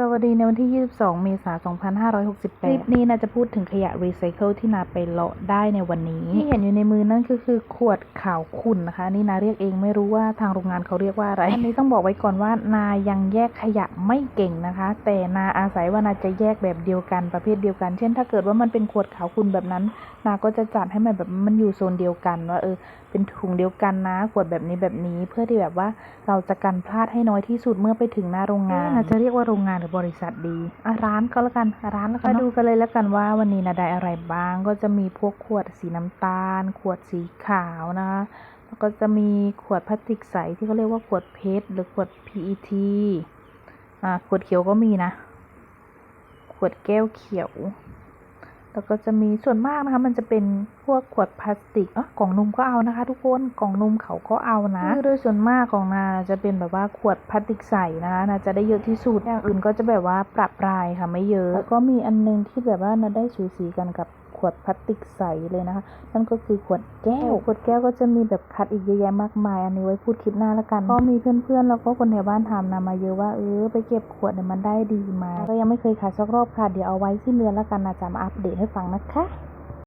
สวัสดีในวันที่ 22 เมษายน 2568 คลิปนี้นะจะพูดถึงขยะรีไซเคิลที่นาไปเลาะได้ในวันนี้ ที่เห็นอยู่ในมือนั่นก็คือขวดขาวขุ่นนะคะ นี่นาเรียกเองไม่รู้ว่าทางโรงงานเขาเรียกว่าอะไร อันนี้ต้องบอกไว้ก่อนว่านายังแยกขยะไม่เก่งนะคะ แต่นาอาศัยว่านาจะแยกแบบเดียวกันประเภทเดียวกัน เช่น ถ้าเกิดว่ามันเป็นขวดขาวขุ่นแบบนั้น นาก็จะจัดให้มันแบบมันอยู่โซนเดียวกันว่าเออเป็นถุงเดียวกันนะขวดแบบนี้แบบนี้ เพื่อที่แบบว่าเราจะกันพลาดให้น้อยที่สุดเมื่อไปถึงหน้าโรงงาน นาจะเรียกว่าโรงงานหรือบริษัทดีอะร้านก็แล้วกันอะร้านแล้วกันมาดูกันเลยแล้วกันว่าวันนี้นาได้อะไรบ้างก็จะมีพวกขวดสีน้ำตาล ขวดสีขาวนะแล้วก็จะมีขวดพลาสติกใสที่เขาเรียกว่าขวดเพชรหรือขวด PET อ่าขวดเขียวก็มีนะ ขวดแก้วเขียว แล้วก็จะมีส่วนมากนะคะ มันจะเป็นพวกขวดพลาสติกอ๋อกล่องนมก็เอานะคะ ทุกคนกล่องนมเขาก็เอานะคือโดยส่วนมากของนาจะเป็นแบบว่าขวดพลาสติกใสนะคะนาจะได้เยอะที่สุดอย่างอื่นก็จะแบบว่าปรับปรายค่ะไม่เยอะแล้วก็มีอันนึงที่แบบว่านาได้สูสีกันกับ ขวดพลาสติกใสเลยนะคะ นั่นก็คือขวดแก้ว ขวดแก้วก็จะมีแบบคัดอีกเยอะแยะมากมาย อันนี้ไว้พูดคลิปหน้าละกัน ก็มีเพื่อนๆแล้วก็คนในบ้านถามนามาเยอะว่าเออไปเก็บขวดเนี่ยมันได้ดีไหมก็ยังไม่เคยขายสักรอบค่ะ เดี๋ยวเอาไว้สิ้นเดือนละกันนะจะมาอัปเดตให้ฟังนะคะ